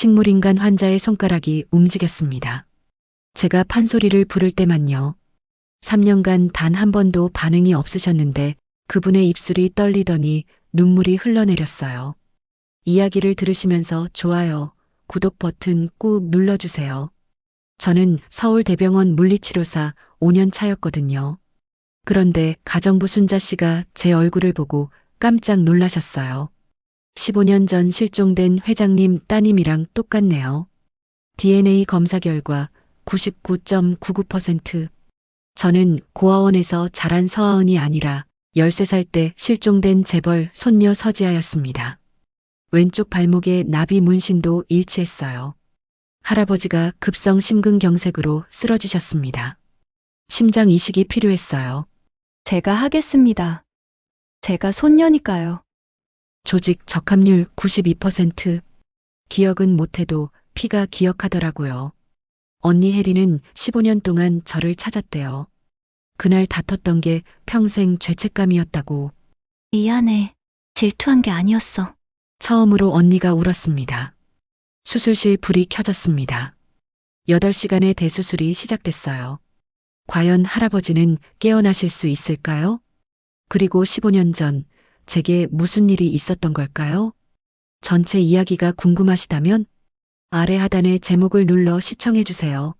식물인간 환자의 손가락이 움직였습니다. 제가 판소리를 부를 때만요. 3년간 단 한 번도 반응이 없으셨는데 그분의 입술이 떨리더니 눈물이 흘러내렸어요. 이야기를 들으시면서 좋아요, 구독 버튼 꾹 눌러주세요. 저는 서울대병원 물리치료사 5년 차였거든요. 그런데 가정부 순자 씨가 제 얼굴을 보고 깜짝 놀라셨어요. 15년 전 실종된 회장님 따님이랑 똑같네요. DNA 검사 결과 99.99%. 저는 고아원에서 자란 서아은이 아니라 13살 때 실종된 재벌 손녀 서지아였습니다. 왼쪽 발목에 나비 문신도 일치했어요. 할아버지가 급성 심근경색으로 쓰러지셨습니다. 심장 이식이 필요했어요. 제가 하겠습니다. 제가 손녀니까요. 조직 적합률 92%. 기억은 못해도 피가 기억하더라고요. 언니 혜리는 15년 동안 저를 찾았대요. 그날 다퉜던 게 평생 죄책감이었다고 미안해. 질투한 게 아니었어. 처음으로 언니가 울었습니다. 수술실 불이 켜졌습니다. 8시간의 대수술이 시작됐어요. 과연 할아버지는 깨어나실 수 있을까요? 그리고 15년 전 제게 무슨 일이 있었던 걸까요? 전체 이야기가 궁금하시다면 아래 하단의 제목을 눌러 시청해 주세요.